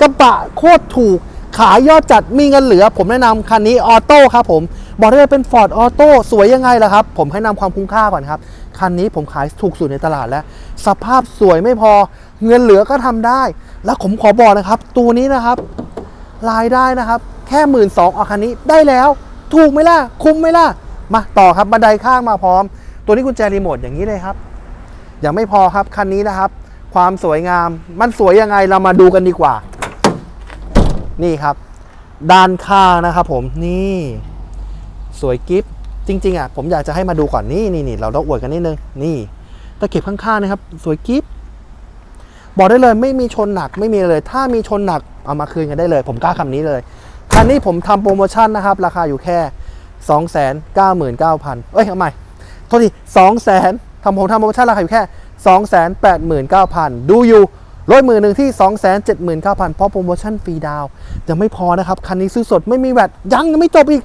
กระบะโคตรถูก ขายยอดจัดมีเงินเหลือ ผมแนะนำคันนี้ออโต้ครับผม บอกได้เลยเป็น Ford ออโต้สวยยังไงล่ะครับ ผมให้นำความคุ้มค่าก่อนครับ คันนี้ผมขายถูกสุดในตลาดแล้ว สภาพสวยไม่พอ เงินเหลือก็ทำได้ แล้วผมขอบอกนะครับ ตัวนี้นะครับ รายได้นะครับ แค่หมื่นสองเอาคันนี้ได้แล้ว ถูกไหมล่ะ คุ้มไหมล่ะ มาต่อครับบันไดข้างมาพร้อม ตัวนี้กุญแจรีโมทอย่างนี้เลยครับ ยังไม่พอครับคันนี้นะครับ ความสวยงามมันสวยยังไงเรามาดูกันดีกว่า นี่ครับ ด้านข้างนะครับผมนี่สวยกิฟจริงๆอะผมอยากจะให้มาดูก่อนนี่นี่นี่เราต้องอวดกันนิดนึงนี่ตะเข็บข้างๆนะครับ สวยกิฟบอกได้เลยไม่มีชนหนักไม่มีเลย ถ้ามีชนหนักเอามาคืนกันได้เลย ผมกล้าคำนี้เลยคันนี้ผมทำโปรโมชั่นนะครับ ราคาอยู่แค่ 2 9 9 0 0 0 เอ้ยเอาใหม่โทษทีสองแสนทำผมทำโปรโมชั่นราคาอยู่แค่สองแสนแปดหมื่ นเก้อยู่รถมือหนึ่งที่สองแสนเจ็ดหมื่นเก้าพันเพราะโปรโมชั่นฟรีดาวยังไม่พอนะครับ คันนี้ซื้อสดไม่มีแวดยังยังไม่จบอีก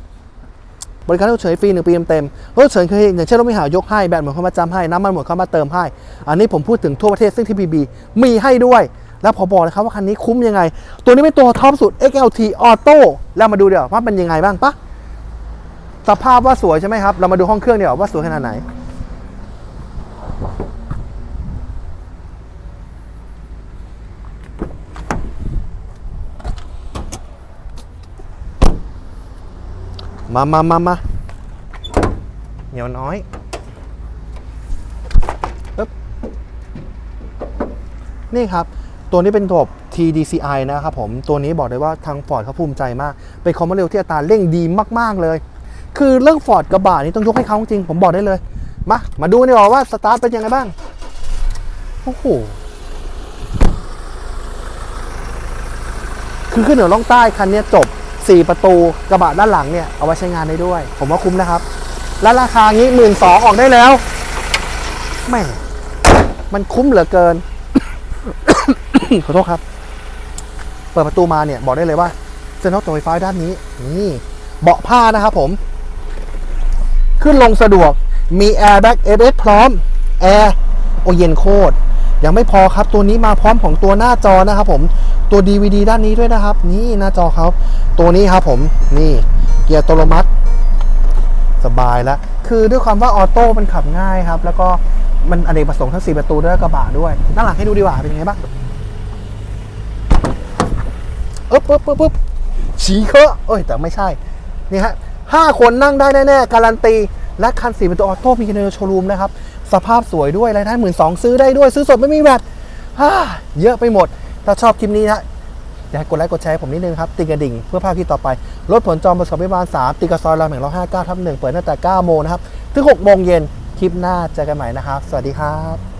บริการรถเฉยฟรีหนึ่งปีเต็มรถเฉยคืออย่างเช่นรถไม่หายกให้ แบตหมดเข้ามาจำให้ น้ำมันหมดเข้ามาเติมให้ อันนี้ผมพูดถึงทั่วประเทศซึ่งที่ PB มีให้ด้วย แล้วพอบอกนะครับว่าคันนี้คุ้มยังไง ตัวนี้เป็นตัวท็อปสุด XLT Auto แล้วมาดูเดี๋ยวว่าเป็นยังไงบ้างปะสภาพว่าสวยใช่ไหมครับเรามาดูห้องเครื่องเดี๋ยวว่าสวยขนาดไหน มามามามาเหนียวน้อยปึ๊บนี่ครับ ตัวนี้เป็นระบบ TDCI นะครับผม ตัวนี้บอกเลยว่าทาง Ford เขาภูมิใจมาก เป็นคอมมานเร็วที่อัตราเร่งดีมาก ๆ เลย คือเรื่อง Ford กระบะนี่ต้องยกให้เขาจริง ผมบอกได้เลย มา มาดูดีกว่าว่าสตาร์ทเป็นยังไงบ้าง โอ้โห คือขึ้นเหนือล่องใต้คันนี้จบ 4 ประตูกระบะด้านหลังเนี่ยเอาไว้ใช้งานได้ด้วย ผมว่าคุ้มนะครับ และราคางี้หมื่นสองออกได้แล้วแหม่มันคุ้มเหลือเกิน ขอโทษครับ เปิดประตูมาเนี่ยบอกได้เลยว่าเซ็นทรัลตัวไฟฟ้าด้านนี้ นี่ เบาะผ้านะครับผม ขึ้นลงสะดวกมีแอร์แบ็กเอฟเอสพร้อม แอร์ โอเย็นโคตร ยังไม่พอครับตัวนี้มาพร้อมของตัวหน้าจอนะครับผมตัว DVD ด้านนี้ด้วยนะครับ นี่หน้าจอเขาตัวนี้ครับผมนี่เกียร์อัตโนมัติสบายแล้ว คือด้วยความว่าออโต้มันขับง่ายครับ แล้วก็มันอเนกประสงค์ทั้ง 4 ประตูด้วยกระบะด้วยด้านหลังให้ดูดีกว่าเป็นยังไงบ้างอึ๊บปึ๊บปึ๊บปึ๊บฉีเคอะเอ้ย แต่ไม่ใช่ นี่ฮะห้าคนนั่งได้แน่ ๆ การันตี และคันสีเป็นตัวออโต้มีในโชว์รูมนะครับ สภาพสวยด้วยรายได้หมื่นสองซื้อได้ด้วยซื้อสดไม่มีแบตฮ่าเยอะไปหมด ถ้าชอบคลิปนี้นะอยากให้กดไลค์กดแชร์ผมนิดนึงครับติดกระดิ่งเพื่อภาพที่ต่อไปรถผลจอมปริษัทพิบาล3ติกระซอยรามแห่งร้อยห้าเก้าทับหนึ่งเปิดตั้งแต่เก้าโมงนะครับถึงหกโมงเย็นคลิปหน้าเจอกันใหม่นะครับ สวัสดีครับ